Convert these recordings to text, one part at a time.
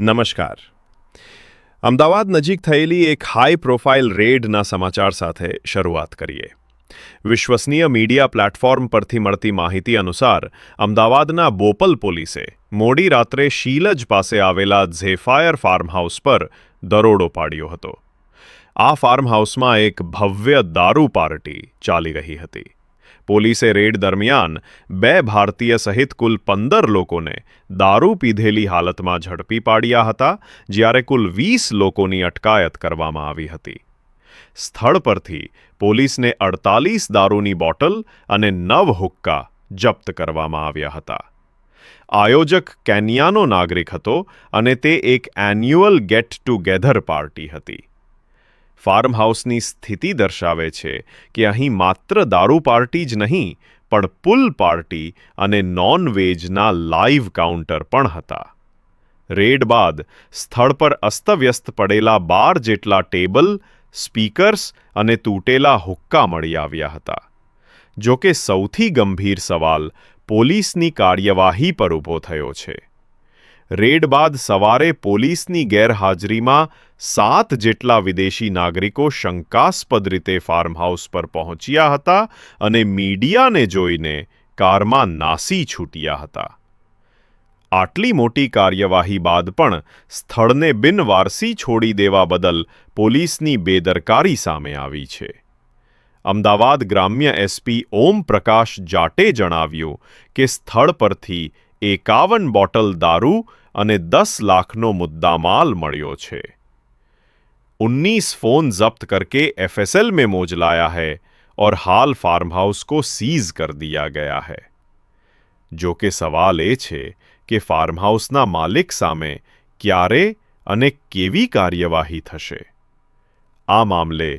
નમસ્કાર. અમદાવાદ નજીક થયેલી એક હાઈ પ્રોફાઇલ રેડના સમાચાર સાથે શરૂઆત કરીએ. વિશ્વસનીય મીડિયા પ્લેટફોર્મ પરથી મળતી માહિતી અનુસાર, અમદાવાદના બોપલ પોલીસે મોડી રાત્રે શીલજ પાસે આવેલા ઝેફાયર ફાર્મહાઉસ પર દરોડો પાડ્યો હતો. આ ફાર્મહાઉસમાં એક ભવ્ય દારૂ પાર્ટી ચાલી રહી હતી. પોલીસે રેડ દરમિયાન બે ભારતીય સહિત કુલ પંદર લોકોને દારૂ પીધેલી હાલતમાં ઝડપી પાડ્યા હતા, જ્યારે કુલ વીસ લોકોની અટકાયત કરવામાં આવી હતી. સ્થળ પરથી પોલીસને અડતાલીસ દારૂની બોટલ અને નવ હુક્કા જપ્ત કરવામાં આવ્યા હતા. આયોજક કેન્યાનો નાગરિક હતો અને તે એક એન્યુઅલ ગેટ ટુગેધર પાર્ટી હતી. ફાર્મ હાઉસની સ્થિતિ દર્શાવે છે કે અહીં માત્ર દારૂ પાર્ટી જ નહીં, પણ પુલ પાર્ટી અને નોન વેજના લાઈવ કાઉન્ટર પણ હતા. રેડ બાદ સ્થળ પર અસ્તવ્યસ્ત પડેલા બાર જેટલા ટેબલ, સ્પીકર્સ અને તૂટેલા હુક્કા મળી આવ્યા હતા. જો કે સૌથી ગંભીર સવાલ પોલીસની કાર્યવાહી પર ઊભો થયો છે. રેડ બાદ સવારે પોલીસની ગેરહાજરીમાં સાત જેટલા વિદેશી નાગરિકો શંકાસ્પદ રીતે ફાર્મહાઉસ પર પહોંચ્યા હતા અને મીડિયાને જોઈને કારમાં નાસી છૂટ્યા હતા. આટલી મોટી કાર્યવાહી બાદ પણ સ્થળને બિનવારસી છોડી દેવા બદલ પોલીસની બેદરકારી સામે આવી છે. અમદાવાદ ગ્રામ્ય એસપી ઓમ પ્રકાશ જાટે જણાવ્યું કે સ્થળ પરથી એકાવન બોટલ દારૂ અને दस લાખનો मुद्दामाल મળ્યો છે उन्नीस फोन जब्त करके एफएसएल में मोज लाया है और हाल फार्म हाउस को सीज कर दिया गया है જો કે સવાલ એ છે કે ફાર્મ હાઉસના માલિક સામે ક્યારે અને કેવી કાર્યવાહી થશે આ મામલે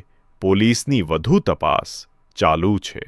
પોલીસની વધુ તપાસ ચાલુ છે